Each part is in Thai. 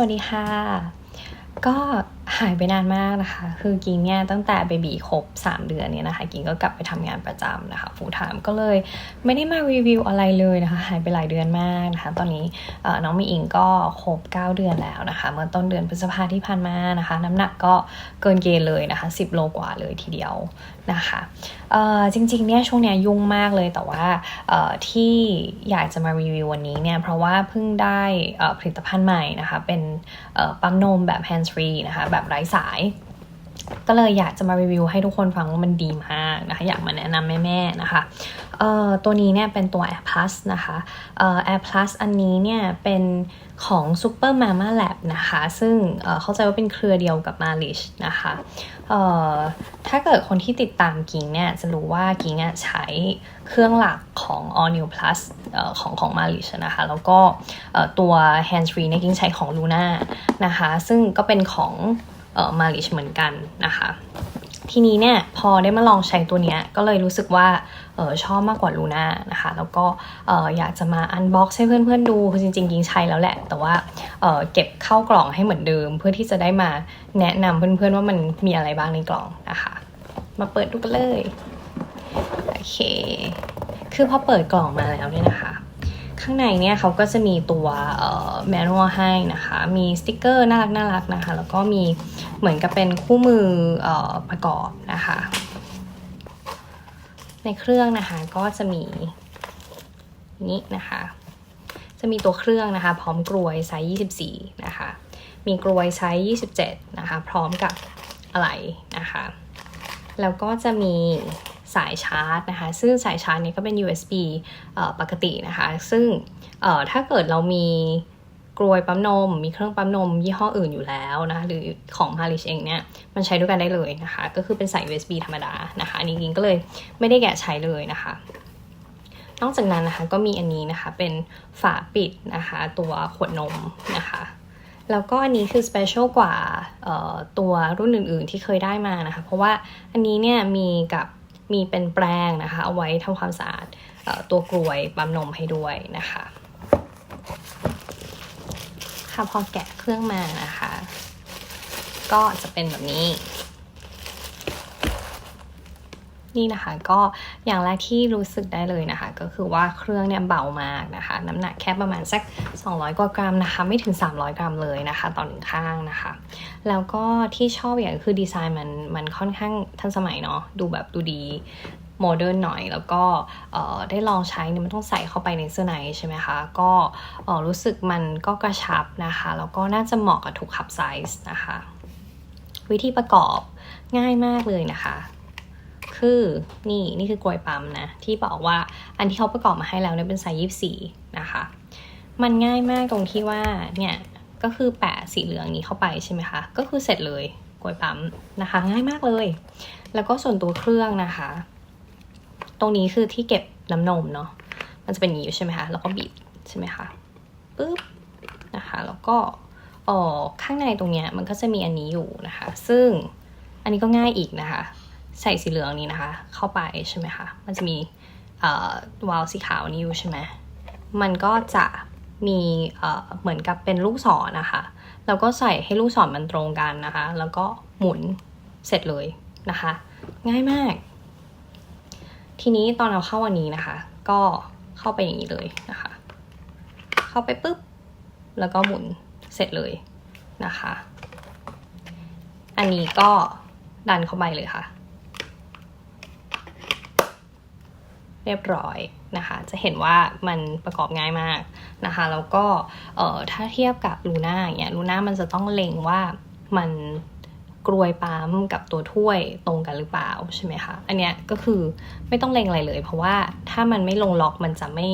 สวัสดีค่ะ ก็ หายไปนานมากนะคะ คือกิงเนี่ยตั้งแต่เบบีครบ 3 เดือนเนี่ยนะคะ กิงก็กลับไปทำงานประจำนะคะฟูทามก็เลยไม่ได้มารีวิวอะไรเลยนะคะ หายไปหลายเดือนมากนะคะ ตอนนี้น้องมีอิงก็ครบ 9 เดือนแล้วนะคะ เมื่อต้นเดือนพฤษภาที่ผ่านมานะคะ น้ำหนักก็เกินเกณฑ์เลยนะคะ 10 โลกว่าเลยทีเดียวนะคะเอ่อจริงๆเนี่ยช่วงเนี้ยยุ่งมากเลยแต่ว่าที่อยากจะมารีวิววันนี้เนี่ยเพราะว่าเพิ่งได้ผลิตภัณฑ์ใหม่นะคะ เป็นปั๊มนมแบบ hands free นะคะแบบไร้สาย ก็เลยอยากจะมารีวิวให้ทุกคนฟังว่ามันดีมากนะคะ อยากมาแนะนำแม่ๆนะคะเอ่อตัวนี้เนี่ยเป็นตัว Air Plus นะคะเอ่อ Air Plus อันนี้เนี่ยเป็นของ Super Mama Lab นะคะ ซึ่งเอ่อเข้าใจว่าเป็นเครือเดียวกับ Malish นะคะเอ่อถ้าเกิดคนที่ติดตามกิงเนี่ยจะรู้ว่ากิงอะใช้เครื่องหลักของ All New Plus เอ่อของของ Malish นะคะ แล้วก็เอ่อตัว Hands Free เนี่ยกิงใช้ของ Luna นะคะ ซึ่งก็เป็นของ เอ่อ Malish เหมือนกันนะคะ ทีนี้เนี่ยพอได้มาลองใช้ตัวเนี้ยก็เลยรู้สึกว่าเออชอบมากกว่าลูน่านะคะ แล้วก็เอออยากจะมาอันบ็อกซ์ให้เพื่อนๆดูคือจริงๆยิงใช้แล้วแหละ แต่ว่าเออเก็บเข้ากล่องให้เหมือนเดิม เพื่อที่จะได้มาแนะนำเพื่อนๆว่ามันมีอะไรบ้างในกล่องนะคะ มาเปิดดูกันเลย โอเค คือพอเปิดกล่องมาแล้วเนี่ยนะคะ ข้างในเนี่ยเขาก็จะมีตัวแมนนวลให้นะคะ มีสติกเกอร์น่ารักน่ารักนะคะ แล้วก็มีเหมือนกับเป็นคู่มืออประกอบนะคะ ในเครื่องนะคะก็จะมีนี้นะคะ จะมีตัวเครื่องนะคะ พร้อมกลวยไซส์24 นะคะ มีกลวยไซส์27 นะคะ พร้อมกับอะไหล่นะคะ แล้วก็จะมี สายชาร์จนะคะ ซึ่งสายชาร์จนี้ก็เป็น USB ปกตินะคะ ซึ่งถ้าเกิดเรามีกลวยปั๊มนม มีเครื่องปั๊มนม ยี่ห้ออื่นอยู่แล้วนะคะหรือของ Halish เองเนี่ยมันใช้ด้วยกันได้เลยนะคะ ก็คือเป็นสาย USB ธรรมดานะคะอันนี้กิงก็เลยไม่ได้แกะใช้เลยนะคะนอกจากนั้นนะคะก็มีอันนี้นะคะเป็นฝาปิดนะคะตัวขวดนมนะคะแล้วก็อันนี้คือสเปเชียลกว่าตัวรุ่นอื่นๆที่เคยได้มานะคะ เพราะว่าอันนี้เนี่ยมีกับ มีเป็นแปรงนะคะเอาไว้ทำความสะอาดตัวกลวยปั๊มนมให้ด้วยนะคะค่ะพอแกะเครื่องมานะคะ ก็จะเป็นแบบนี้ นี่นะคะ ก็อย่างแรกที่รู้สึกได้เลยนะคะ ก็คือว่าเครื่องเนี่ยเบามากนะคะ น้ำหนักแค่ประมาณสัก 200 กว่ากรัมนะคะ ไม่ถึง 300 กรัมเลยนะคะต่อหนึ่งข้างนะคะ แล้วก็ที่ชอบอย่างคือดีไซน์มันมันค่อนข้างทันสมัยเนาะดูแบบดูดีโมเดิร์นหน่อยแล้วก็ได้ลองใช้เนี่ยมันต้องใส่เข้าไปในเสื้อในใช่ไหมคะ ก็รู้สึกมันก็กระชับนะคะ แล้วก็น่าจะเหมาะกับทุกคับไซส์นะคะ วิธีประกอบง่ายมากเลยนะคะ คือนี่นี่คือกลวยปั๊มนะ ที่บอกว่าอันที่เขาประกอบมาให้แล้วเนี่ยเป็นไซส์ยี่สี่นะคะ มันง่ายมากตรงที่ว่าเนี่ยก็คือแปะสีเหลืองนี้เข้าไปใช่ไหมคะ ก็คือเสร็จเลยกลวยปั๊มนะคะ ง่ายมากเลย แล้วก็ส่วนตัวเครื่องนะคะ ตรงนี้คือที่เก็บน้ำนมเนาะมันจะเป็นอย่างนี้ใช่ไหมคะแล้วก็บีบใช่ไหมคะปึ๊บนะคะแล้วก็อ๋อข้างในตรงเนี้ยมันก็จะมีอันนี้อยู่นะคะ ซึ่งอันนี้ก็ง่ายอีกนะคะ ใส่สีเหลืองนี้นะคะ เข้าไปใช่ไหมคะ มันจะมีวาลสีขาวนี้อยู่ใช่ไหมมันก็จะมีเหมือนกับเป็นลูกศรนะคะ แล้วก็ใส่ให้ลูกศรมันตรงกันนะคะ แล้วก็หมุนเสร็จเลยนะคะ ง่ายมาก ทีนี้ตอนเราเข้าวันนี้นะคะ ก็เข้าไปอย่างนี้เลยนะคะ เข้าไปปุ๊บ แล้วก็หมุนเสร็จเลยนะคะ อันนี้ก็ดันเข้าไปเลยค่ะ เรียบร้อยนะคะ จะเห็นว่ามันประกอบง่ายมากนะคะ แล้วก็เอ่อถ้าเทียบกับลูน่าเงี้ยลูน่ามันจะต้องเล็งว่ามันกลวยปั๊มกับตัวถ้วยตรงกันหรือเปล่าใช่ไหมคะ อันเนี้ยก็คือไม่ต้องเล็งอะไรเลย เพราะว่าถ้ามันไม่ลงล็อกมันจะไม่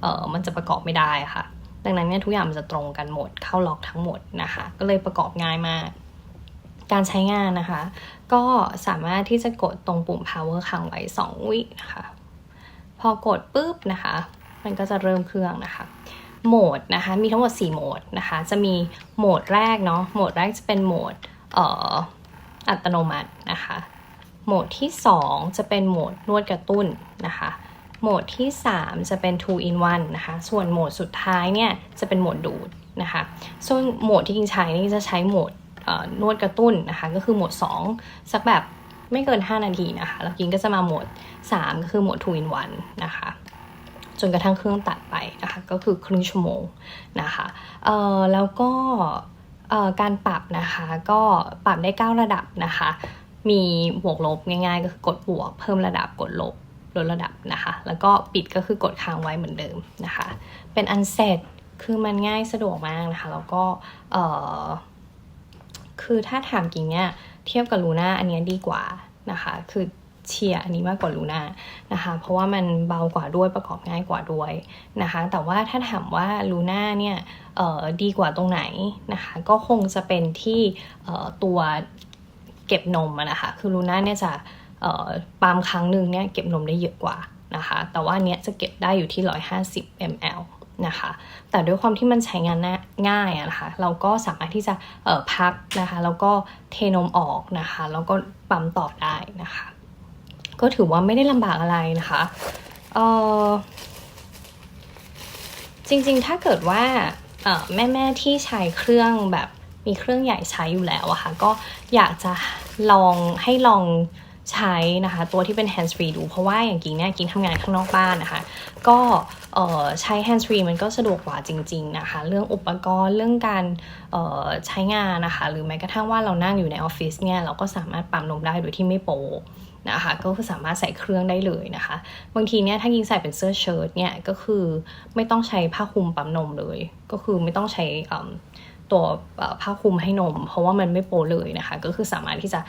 เอ่อมันจะประกอบไม่ได้ค่ะ ดังนั้นเนี่ยทุกอย่างมันจะตรงกันหมดเข้าล็อกทั้งหมดนะคะ ก็เลยประกอบง่ายมาก การใช้งานนะคะ ก็สามารถที่จะกดตรงปุ่ม power ค้างไว้ 2 วินะคะ พอกดปุ๊บนะคะ มันก็จะเริ่มเครื่องนะคะโหมดนะคะมีทั้งหมด 4 โหมดนะคะ จะมีโหมดแรกเนาะโหมดแรกจะเป็นโหมดเอ่ออัตโนมัตินะคะ โหมดที่ 2 จะเป็นโหมดนวดกระตุ้นนะคะ โหมดที่ 3 จะเป็น two in one นะคะ ส่วนโหมดสุดท้ายเนี่ยจะเป็นโหมดดูดนะคะส่วนโหมดที่กิงใช้นี่จะใช้โหมดนวดกระตุ้นนะคะ ก็คือโหมด 2 สักแบบ ไม่เกิน 5 นาทีนะคะ แล้วกิงก็จะมาโหมด 3 ก็คือโหมด2 in 1นนะคะจนกระทั่งเครื่องตัดไปนะคะก็คือครึ่งชั่วโมงนะคะเอ่อแล้วก็การปรับนะคะก็ปรับได้ 9 ระดับนะคะ มีบวกลบง่ายๆ ก็คือกดบวก เพิ่มระดับกดลบลดระดับนะคะ แล้วก็ปิดก็คือกดค้างไว้เหมือนเดิมนะคะ เป็นอันเสร็จคือมันง่ายสะดวกมากนะคะ แล้วก็คือถ้าถามจริงเนี่ย เทียบกับลูน่าอันนี้ดีกว่านะคะ คือเชียร์อันนี้มากกว่าลูน่านะคะ เพราะว่ามันเบากว่าด้วยประกอบง่ายกว่าด้วยนะคะ แต่ว่าถ้าถามว่าลูน่าเนี่ยดีกว่าตรงไหนนะคะ ก็คงจะเป็นที่ตัวเก็บนมนะคะ คือลูน่าเนี่ยจะปาล์มครั้งหนึ่งเนี่ยเก็บนมได้เยอะกว่านะคะ แต่ว่าเนี้ยจะเก็บได้อยู่ที่ 150 ml นะคะ แต่ด้วยความที่มันใช้งานง่ายนะคะ เราก็สามารถที่จะออพักนะคะ แล้วก็เทนมออกนะคะ แล้วก็ปั๊มต่อได้นะคะ ก็ถือว่าไม่ได้ลำบากอะไรนะคะเออจริงๆ ถ้าเกิดว่าแม่แม่ๆที่ใช้เครื่องแบบมีเครื่องใหญ่ใช้อยู่แล้วอะค่ะก็อยากจะลองให้ลอง ใช้นะคะ ตัวที่เป็น hands free ดูเพราะว่าอย่างกิ่งเนี่ยกิ่งทำงานข้างนอกบ้านนะคะ ก็ใช้ hands free มันก็สะดวกกว่าจริง ๆนะคะ เรื่องอุปกรณ์เรื่องการใช้งานนะคะ หรือแม้กระทั่งว่าเรานั่งอยู่ในออฟฟิศเนี่ยเราก็สามารถปั๊มนมได้โดยที่ไม่โปนะคะก็คือสามารถใส่เครื่องได้เลยนะคะ บางทีเนี่ยถ้ายิงใส่เป็นเสื้อเชิ้ตเนี่ยก็คือไม่ต้องใช้ผ้าคลุมปั๊มนมเลย ก็คือไม่ต้องใช้ ตัวผ้าคลุมให้นม เพราะว่ามันไม่โปเลยนะคะ ก็คือสามารถที่จะ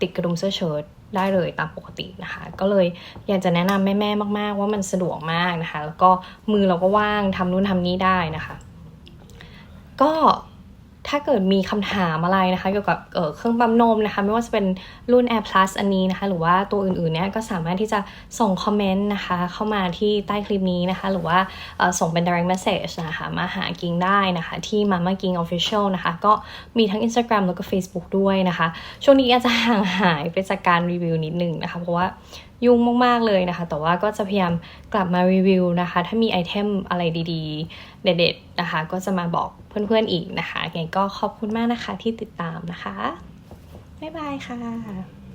ติดกระดุมเสื้อเชิ้ตได้เลยตามปกตินะคะ ก็เลยอยากจะแนะนำแม่ๆมาก ๆ ว่ามันสะดวกมากนะคะ แล้วก็มือเราก็ว่างทำนู่นทำนี่ได้นะคะ ก็ ถ้าเกิดมีคำถามอะไรนะคะเกี่ยวกับเเครื่องปั๊มนมนะคะ ไม่ว่าจะเป็นรุ่น Air Plus อันนี้นะคะ หรือว่าตัวอื่นๆเนี่ยก็สามารถที่จะส่งคอมเมนต์นะคะ เข้ามาที่ใต้คลิปนี้นะคะ หรือว่าส่งเป็น direct message นะคะ มาหากิงได้นะคะ ที่ Mama King Official นะคะ ก็มีทั้ง Instagram แล้วก็ Facebook ด้วยนะคะ ช่วงนี้อาจจะห่างหายไปจากการรีวิวนิดนึงนะคะ เพราะว่ายุ่งมากๆเลยนะคะ แต่ว่าก็จะพยายามกลับมารีวิวนะคะ ถ้ามีไอเทมอะไรดีๆ เด็ดๆนะคะ ก็จะมาบอกเพื่อนๆอีกนะคะยังไงก็ขอบคุณมากนะคะที่ติดตามนะคะ บ๊ายบายค่ะ